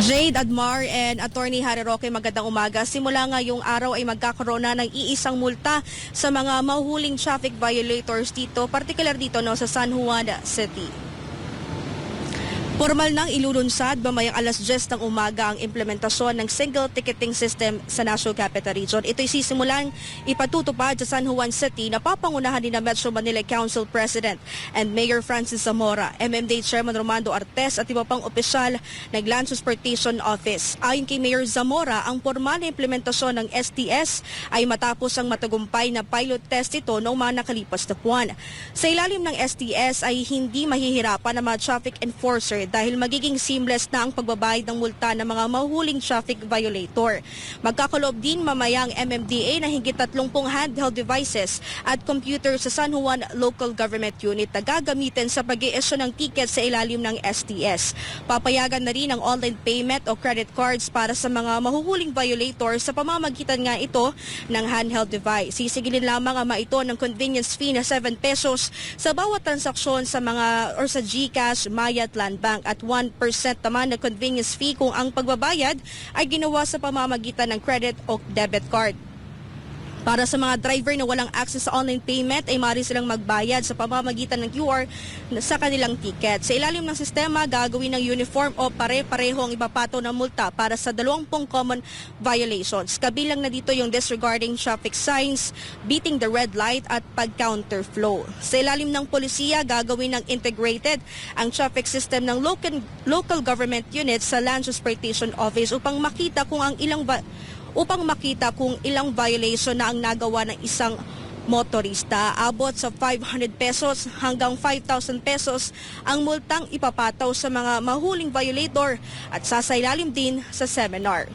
Jade Admar and Attorney Harry Roque, magandang umaga. Simula ngayong araw ay magkakaroon na ng iisang multa sa mga mahuling traffic violators dito, particular dito no, sa San Juan City. Formal nang ilulunsad mamayang alas 10 ng umaga ang implementasyon ng single ticketing system sa National Capital Region. Ito'y sisimulang ipatutupad sa San Juan City na papangunahan ni na Metro Manila Council President and Mayor Francis Zamora, MMDA Chairman Romando Artes at iba pang opisyal ng Land Transportation Office. Ayon kay Mayor Zamora, ang formal na implementasyon ng STS ay matapos ang matagumpay na pilot test ito noong mga nakalipas na buwan. Sa ilalim ng STS ay hindi mahihirapan ang mga traffic enforcer dahil magiging seamless na ang pagbabayad ng multa ng mga mahuhuling traffic violator. Magkakaloob din mamaya ang MMDA na higit 30 handheld devices at computer sa San Juan Local Government Unit na gagamitin sa pag issue ng ticket sa ilalim ng STS. Papayagan na rin ang online payment o credit cards para sa mga mahuhuling violator sa pamamagitan nga ito ng handheld device. Sisigilin lamang ang maito ng convenience fee na 7 pesos sa bawat transaksyon sa mga or sa GCash, Maya at Land Bank at 1% naman na convenience fee kung ang pagbabayad ay ginawa sa pamamagitan ng credit o debit card. Para sa mga driver na walang access sa online payment ay maaari silang magbayad sa pamamagitan ng QR sa kanilang ticket. Sa ilalim ng sistema, gagawin ng uniform o pare-pareho ang ipapato ng multa para sa 20 common violations. Kabilang na dito yung disregarding traffic signs, beating the red light at pag-counterflow. Sa ilalim ng polisiya, gagawin ng integrated ang traffic system ng local, local government units sa Land Transportation Office upang makita kung ang ilang upang makita kung ilang violation na ang nagawa ng isang motorista. Abot sa 500 pesos hanggang 5,000 pesos ang multang ipapataw sa mga mahuling violator at sasailalim din sa seminar.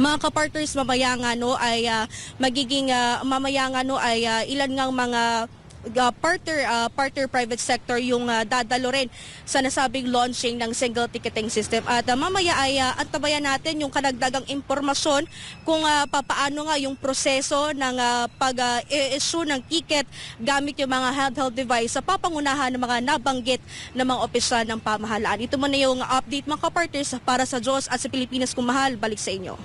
Mga kapartners mamaya nga no ay ah, magiging ah, mamaya nga no ay ah, ilan ngang mga uh, partner ah, partner private sector yung ah, dadalo rin sa nasabing launching ng single ticketing system at ah, mamaya ay uh, antabayan natin yung kanagdagang impormasyon kung ah, papaano nga yung proseso ng ah, pag-issue ng ticket gamit yung mga handheld device sa papangunahan ng mga nabanggit ng mga opisyal ng pamahalaan. Ito muna yung update mga kapartners para sa Diyos at sa Pilipinas kung mahal. Balik sa inyo.